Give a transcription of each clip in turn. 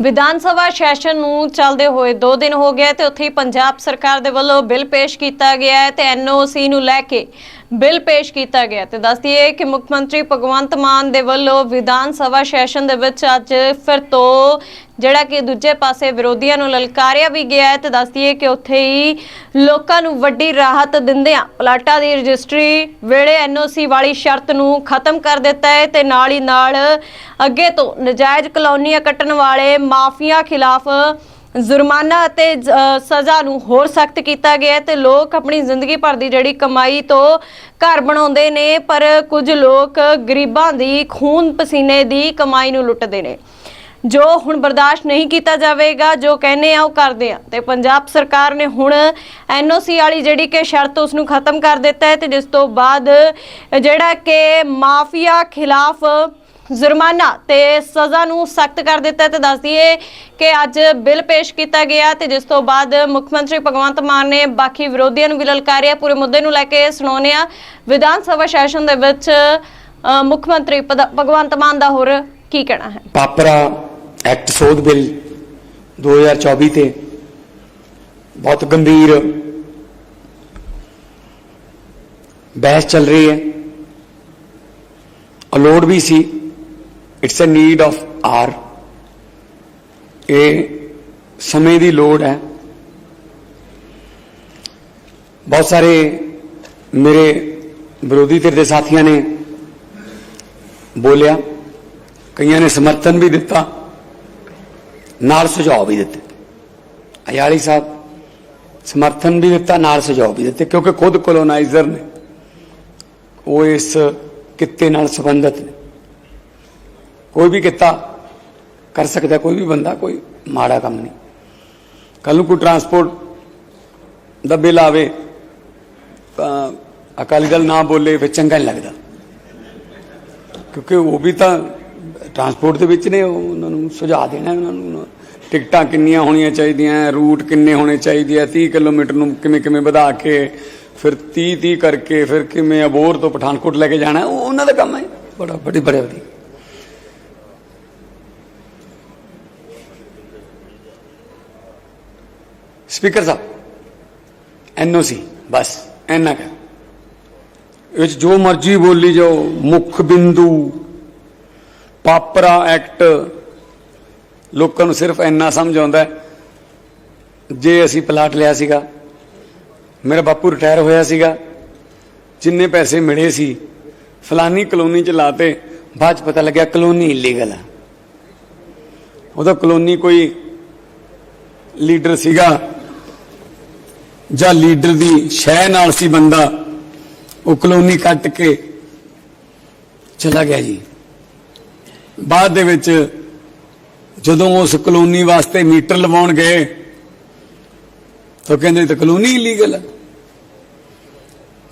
Vidhan Sabha session ਨੂੰ ਚੱਲਦੇ ਹੋਏ 2 ਦਿਨ ਹੋ ਗਏ ਤੇ ਉੱਥੇ ਪੰਜਾਬ ਸਰਕਾਰ ਦੇ ਵੱਲੋਂ ਬਿੱਲ ਪੇਸ਼ ਕੀਤਾ ਗਿਆ ਹੈ ਤੇ ਐਨਓਸੀ ਨੂੰ ਲੈ ਕੇ ਬਿੱਲ ਪੇਸ਼ ਕੀਤਾ ਗਿਆ ਤੇ ਦੱਸ ਦਈਏ ਕਿ ਮੁੱਖ ਮੰਤਰੀ ਭਗਵੰਤ ਮਾਨ ਦੇ ਵੱਲੋਂ ਵਿਧਾਨ ਸਭਾ ਸੈਸ਼ਨ ਦੇ ਵਿੱਚ ਅੱਜ ਫਿਰ ਤੋਂ ਜਿਹੜਾ ਕਿ ਦੂਜੇ ਪਾਸੇ ਵਿਰੋਧੀਆਂ ਨੂੰ ਲਲਕਾਰਿਆ ਵੀ ਗਿਆ ਹੈ ਤੇ ਦੱਸ ਦਈਏ ਕਿ ਉੱਥੇ ਹੀ ਲੋਕਾਂ ਨੂੰ ਵੱਡੀ ਰਾਹਤ ਦਿੰਦਿਆਂ ਪਲਾਟਾਂ ਦੀ ਰਜਿਸਟਰੀ ਵੇਲੇ ਐਨਓਸੀ ਵਾਲੀ ਸ਼ਰਤ ਨੂੰ ਖਤਮ ਕਰ ਦਿੱਤਾ ਹੈ ਤੇ ਨਾਲ ਹੀ ਨਾਲ ਅੱਗੇ ਤੋਂ ਨਜਾਇਜ਼ ਕਲੋਨੀਆਂ ਕੱਟਣ ਵਾਲੇ ਮਾਫੀਆ ਖਿਲਾਫ ਜੁਰਮਾਨਾ ਅਤੇ ਸਜ਼ਾ ਨੂੰ ਹੋਰ ਸਖਤ ਕੀਤਾ ਗਿਆ ਹੈ ਤੇ ਲੋਕ ਆਪਣੀ ਜ਼ਿੰਦਗੀ ਭਰ ਦੀ ਜਿਹੜੀ ਕਮਾਈ ਤੋਂ ਘਰ ਬਣਾਉਂਦੇ ਨੇ, ਪਰ ਕੁਝ ਲੋਕ ਗਰੀਬਾਂ ਦੀ ਖੂਨ ਪਸੀਨੇ ਦੀ ਕਮਾਈ ਨੂੰ ਲੁੱਟਦੇ ਨੇ। ਜੋ ਹੁਣ ਬਰਦਾਸ਼ਤ ਨਹੀਂ ਕੀਤਾ ਜਾਵੇਗਾ, ਜੋ ਕਹਿੰਦੇ ਆ ਉਹ ਕਰਦੇ ਆ। ਤੇ ਪੰਜਾਬ ਸਰਕਾਰ ਨੇ ਹੁਣ ਐਨਓਸੀ ਵਾਲੀ ਜਿਹੜੀ ਕਿ ਸ਼ਰਤ ਉਸ ਨੂੰ ਖਤਮ ਕਰ ਦਿੱਤਾ ਹੈ ਤੇ ਜਿਸ ਤੋਂ ਬਾਅਦ ਜਿਹੜਾ ਕਿ ਮਾਫੀਆ ਖਿਲਾਫ ਜੁਰਮਾਨਾ ਤੇ ਸਜ਼ਾ ਨੂੰ ਸਖਤ ਕਰ ਦਿੱਤਾ ਤੇ ਦੱਸ ਦਈਏ ਕਿ ਅੱਜ ਬਿੱਲ ਪੇਸ਼ ਕੀਤਾ ਗਿਆ ਤੇ ਜਿਸ ਤੋਂ ਬਾਅਦ ਮੁੱਖ ਮੰਤਰੀ ਭਗਵੰਤ ਮਾਨ ਨੇ ਬਾਕੀ ਵਿਰੋਧੀਆਂ ਨੂੰ ਵੀ ਲਲਕਾਰਿਆ। ਪੂਰੇ ਮੁੱਦੇ ਨੂੰ ਲੈ ਕੇ ਸੁਣਾਉਂਦੇ ਆ ਵਿਧਾਨ ਸਭਾ ਸੈਸ਼ਨ ਦੇ ਵਿੱਚ ਮੁੱਖ ਮੰਤਰੀ ਭਗਵੰਤ ਮਾਨ ਦਾ ਹੋਰ ਕੀ ਕਹਿਣਾ ਹੈ? ਪਾਪਰਾ ਐਕਟ ਸੋਧ ਬਿੱਲ 2024 ਤੇ ਬਹੁਤ ਗੰਭੀਰ ਬਹਿਸ ਚੱਲ ਰਹੀ ਹੈ। ਔਰ ਵੀ ਸੀ। It's a need of hour ਇਹ ਸਮੇਂ ਦੀ ਲੋੜ ਹੈ। ਬਹੁਤ ਸਾਰੇ ਮੇਰੇ ਵਿਰੋਧੀ ਧਿਰ ਦੇ ਸਾਥੀਆਂ ਨੇ ਬੋਲਿਆ। ਕਈਆਂ ਨੇ ਸਮਰਥਨ ਵੀ ਦਿੱਤਾ। ਨਾਲ ਸੁਝਾਅ ਵੀ ਦਿੱਤੇ। ਅਯਾਲੀ ਸਾਹਿਬ, ਸਮਰਥਨ ਵੀ ਦਿੱਤਾ, ਨਾਲ ਸੁਝਾਅ ਵੀ ਦਿੱਤੇ। ਕਿਉਂਕਿ ਖੁਦ ਕੋਲੋਨਾਈਜ਼ਰ ਨੇ। ਉਹ ਇਸ ਕਿੱਤੇ ਨਾਲ ਸੰਬੰਧਿਤ ਨੇ। ਕੋਈ ਵੀ ਕਿੱਤਾ ਕਰ ਸਕਦਾ, ਕੋਈ ਵੀ ਬੰਦਾ, ਕੋਈ ਮਾੜਾ ਕੰਮ ਨਹੀਂ। ਕੱਲ ਨੂੰ ਕੋਈ ਟਰਾਂਸਪੋਰਟ ਦਾ ਬਿੱਲ ਆਵੇ ਤਾਂ ਅਕਾਲੀ ਦਲ ਨਾ ਬੋਲੇ ਫਿਰ ਚੰਗਾ ਨਹੀਂ ਲੱਗਦਾ। ਕਿਉਂਕਿ ਉਹ ਵੀ ਤਾਂ ਟਰਾਂਸਪੋਰਟ ਦੇ ਵਿੱਚ ਨੇ, ਉਹ ਉਹਨਾਂ ਨੂੰ ਸੁਝਾਅ ਦੇਣਾ ਉਹਨਾਂ ਨੂੰ ਟਿਕਟਾਂ ਕਿੰਨੀਆਂ ਹੋਣੀਆਂ ਚਾਹੀਦੀਆਂ ਰੂਟ ਕਿੰਨੇ ਹੋਣੇ ਚਾਹੀਦੇ ਆ 30 ਕਿਲੋਮੀਟਰ ਨੂੰ ਕਿਵੇਂ ਕਿਵੇਂ ਵਧਾ ਕੇ, ਫਿਰ 30 30 ਕਰਕੇ ਫਿਰ ਕਿਵੇਂ ਅਬੋਰ ਤੋਂ ਪਠਾਨਕੋਟ ਲੈ ਕੇ ਜਾਣਾ, ਉਹ ਉਹਨਾਂ ਦਾ ਕੰਮ ਹੈ। ਬੜਾ, ਬੜੀ, ਬੜੇ ਵਧੀਆ। ਸਪੀਕਰ ਸਾਹਿਬ ਐਨਓਸੀ ਬਸ, ਐਨਾ ਕਰ ਇਹ 'ਚ ਜੋ ਮਰਜ਼ੀ ਬੋਲੀ ਜਾਓ, ਮੁੱਖ ਬਿੰਦੂ, ਪਾਪਰਾ ਐਕਟ, ਲੋਕਾਂ ਨੂੰ ਸਿਰਫ ਇੰਨਾ ਸਮਝ ਆਉਂਦਾ ਜੇ ਅਸੀਂ ਪਲਾਟ ਲਿਆ ਸੀਗਾ, ਮੇਰਾ ਬਾਪੂ ਰਿਟਾਇਰ ਹੋਇਆ ਸੀਗਾ, ਜਿੰਨੇ ਪੈਸੇ ਮਿਲੇ ਸੀ, ਫਲਾਨੀ ਕਲੋਨੀ ਚ ਲਾਤੇ, ਬਾਅਦ ਚ ਪਤਾ ਲੱਗਿਆ ਕਲੋਨੀ ਇਲੀਗਲ ਹੈ ਉਹਦਾ ਕਲੋਨੀ ਕੋਈ ਲੀਡਰ ਸੀਗਾ ਜਾਂ ਲੀਡਰ ਦੀ ਸ਼ਹਿ ਨਾਲ ਸੀ ਬੰਦਾ, ਉਹ ਕਲੋਨੀ ਕੱਟ ਕੇ ਚਲਾ ਗਿਆ ਜੀ। ਬਾਅਦ ਦੇ ਵਿੱਚ ਜਦੋਂ ਉਸ ਕਲੋਨੀ ਵਾਸਤੇ ਮੀਟਰ ਲਵਾਉਣ ਗਏ, ਤਾਂ ਕਹਿੰਦੇ ਤਾਂ ਕਲੋਨੀ ਇਲੀਗਲ ਹੈ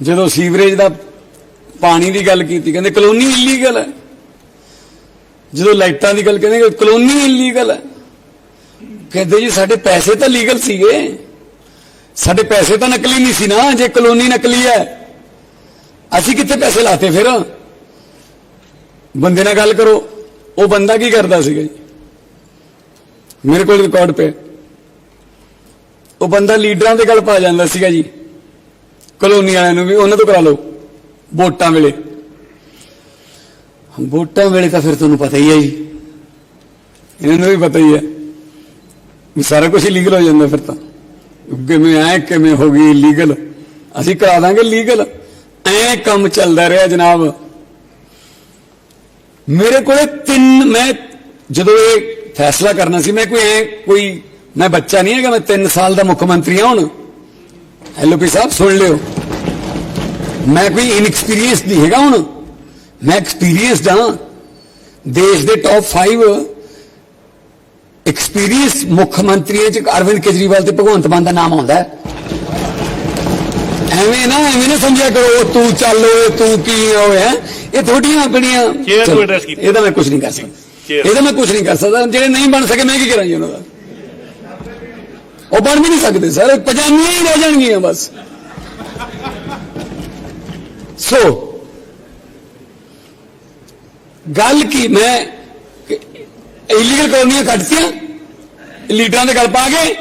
ਜਦੋਂ ਸੀਵਰੇਜ ਦਾ ਪਾਣੀ ਦੀ ਗੱਲ ਕੀਤੀ, ਕਹਿੰਦੇ ਕਲੋਨੀ ਇਲੀਗਲ ਹੈ ਜਦੋਂ ਲਾਈਟਾਂ ਦੀ ਗੱਲ ਕਹਿੰਦੇ ਕਲੋਨੀ ਇਲੀਗਲ ਹੈ ਕਹਿੰਦੇ ਜੀ ਸਾਡੇ ਪੈਸੇ ਤਾਂ ਲੀਗਲ ਸੀਗੇ। ਸਾਡੇ ਪੈਸੇ ਤਾਂ ਨਕਲੀ ਨਹੀਂ ਸੀ ਨਾ, ਜੇ ਕਲੋਨੀ ਨਕਲੀ ਹੈ। ਅਸੀਂ ਕਿੱਥੇ ਪੈਸੇ ਲਾਤੇ ਫਿਰ? ਬੰਦੇ ਨਾਲ ਗੱਲ ਕਰੋ, ਉਹ ਬੰਦਾ ਕੀ ਕਰਦਾ ਸੀਗਾ ਜੀ? ਮੇਰੇ ਕੋਲ ਰਿਕਾਰਡ ਪਿਆ। ਉਹ ਬੰਦਾ ਲੀਡਰਾਂ ਦੇ ਗੱਲ ਪਾ ਜਾਂਦਾ ਸੀਗਾ ਜੀ। ਕਲੋਨੀ ਵਾਲਿਆਂ ਨੂੰ ਵੀ, ਉਹਨਾਂ ਤੋਂ ਕਰਾ ਲਓ, ਵੋਟਾਂ ਵੇਲੇ। ਵੋਟਾਂ ਵੇਲੇ ਤਾਂ ਫਿਰ ਤੁਹਾਨੂੰ ਪਤਾ ਹੀ ਹੈ ਜੀ। ਇਹਨਾਂ ਨੂੰ ਵੀ ਪਤਾ ਹੀ ਹੈ। ਵੀ ਸਾਰਾ ਕੁਝ ਲੀਗਲ ਹੋ ਜਾਂਦਾ ਫਿਰ ਤਾਂ। ਕਿਵੇਂ ਐ ਕਿਵੇਂ ਹੋ ਗਈ ਲੀਗਲ? ਅਸੀਂ ਕਰਾ ਦਾਂਗੇ ਲੀਗਲ। ਐ ਕੰਮ ਚੱਲਦਾ ਰਿਹਾ ਜਨਾਬ। ਮੇਰੇ ਕੋਲੇ ਤਿੰਨ, ਮੈਂ ਜਦੋਂ ਇਹ ਫੈਸਲਾ ਕਰਨਾ ਸੀ, ਮੈਂ ਕੋਈ ਐ, ਕੋਈ, ਮੈਂ ਬੱਚਾ ਨਹੀਂ ਹੈਗਾ, ਮੈਂ 3 ਸਾਲ ਦਾ ਮੁੱਖ ਮੰਤਰੀ ਹਾਂ ਹੁਣ। ਐਲਓਪੀ ਸਾਹਿਬ, ਸੁਣ ਲਿਓ। ਮੈਂ ਕੋਈ ਇਨਐਕਸਪੀਰੀਅੰਸ ਨਹੀਂ ਹੈਗਾ ਹੁਣ। ਮੈਂ ਐਕਸਪੀਰੀਅੰਸਡ ਹਾਂ। ਦੇਸ਼ ਦੇ ਟੌਪ 5 ਐਕਸਪੀਰੀਅੰਸ ਮੁੱਖ ਮੰਤਰੀਆਂ ਚ ਅਰਵਿੰਦ ਕੇਜਰੀਵਾਲ ਤੇ ਭਗਵੰਤ ਮਾਨ ਦਾ ਨਾਮ ਆਉਂਦਾ ਐਵੇਂ ਨਾ ਐਵੇਂ ਨਾ ਸਮਝਿਆ ਕਰੋ ਤੂੰ ਚੱਲ ਓਏ ਤੂੰ ਕੀ ਹੋਇਆ ਇਹ ਥੋੜੀਆਂ ਆਪਣੀਆਂ। ਇਹਦਾ ਮੈਂ ਕੁਝ ਨਹੀਂ ਕਰ ਸਕਦਾ। ਇਹਦਾ ਮੈਂ ਕੁਝ ਨਹੀਂ ਕਰ ਸਕਦਾ। ਜਿਹੜੇ ਨਹੀਂ ਬਣ ਸਕੇ ਮੈਂ ਕੀ ਕਰਾਂ ਜੀ ਉਹਨਾਂ ਦਾ? ਉਹ ਬਣ ਵੀ ਨਹੀਂ ਸਕਦੇ ਸਰ। ਪਜਾਮੀਆਂ ਹੀ ਰਹਿ ਜਾਣਗੀਆਂ ਬਸ। ਸੋ ਗੱਲ ਕੀ ਮੈਂ ਇਲੀਗਲ ਕਲੋਨੀਆਂ ਕੱਟਤੀਆਂ ਲੀਡਰਾਂ ਦੇ ਗੱਲ ਪਾ ਗਏ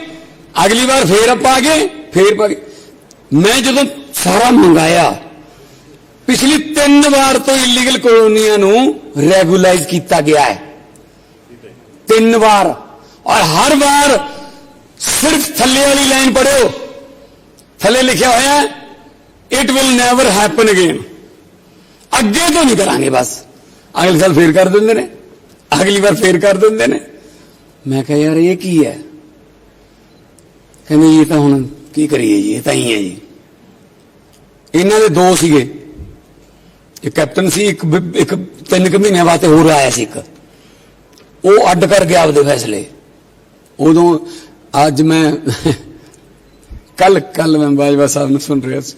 ਅਗਲੀ ਵਾਰ ਫੇਰ ਪਾ ਗਏ, ਫੇਰ ਪਾ ਗਏ ਮੈਂ ਜਦੋਂ ਸਾਰਾ ਮੰਗਾਇਆ, ਪਿਛਲੀ ਤਿੰਨ ਵਾਰ ਤੋਂ ਇਲੀਗਲ ਕਲੋਨੀਆਂ ਨੂੰ ਰੈਗੂਲਾਈਜ਼ ਕੀਤਾ ਗਿਆ ਹੈ। ਤਿੰਨ ਵਾਰ। ਔਰ ਹਰ ਵਾਰ ਸਿਰਫ ਥੱਲੇ ਵਾਲੀ ਲਾਈਨ ਪੜਿਓ ਥੱਲੇ ਲਿਖਿਆ ਹੋਇਆ ਹੈ it will never happen again ਅੱਗੇ ਤੋਂ ਨਹੀਂ ਕਰਾਂਗੇ ਬਸ। ਅਗਲੇ ਸਾਲ ਫੇਰ ਕਰ ਦਿੰਦੇ ਨੇ। ਅਗਲੀ ਵਾਰ ਫੇਰ ਕਰ ਦਿੰਦੇ ਨੇ। ਮੈਂ ਕਿਹਾ, ਯਾਰ, ਇਹ ਕੀ ਹੈ? ਕਹਿੰਦੇ, ਇਹ ਤਾਂ ਹੁਣ ਕੀ ਕਰੀਏ ਜੀ, ਇਹ ਤਾਂ ਹੀ ਹੈ ਜੀ। ਇਹਨਾਂ ਦੇ ਦੋ ਸੀਗੇ। ਇੱਕ ਕੈਪਟਨ ਸੀ, ਇੱਕ ਇੱਕ ਤਿੰਨ ਕੁ ਮਹੀਨਿਆਂ ਵਾਸਤੇ ਹੋਰ ਆਇਆ ਸੀ ਇੱਕ। ਉਹ ਅੱਡ ਕਰ ਗਿਆ ਆਪਦੇ ਫੈਸਲੇ। ਉਦੋਂ ਅੱਜ ਮੈਂ ਕੱਲ ਕੱਲ ਮੈਂ ਬਾਜਵਾ ਸਾਹਿਬ ਨੂੰ ਸੁਣ ਰਿਹਾ ਸੀ।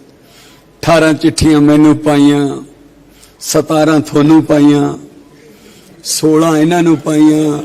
18 ਚਿੱਠੀਆਂ ਮੈਨੂੰ ਪਾਈਆਂ 17 ਤੁਹਾਨੂੰ ਪਾਈਆਂ। 16 ਇਹਨਾਂ ਨੂੰ ਪਾਈਆਂ।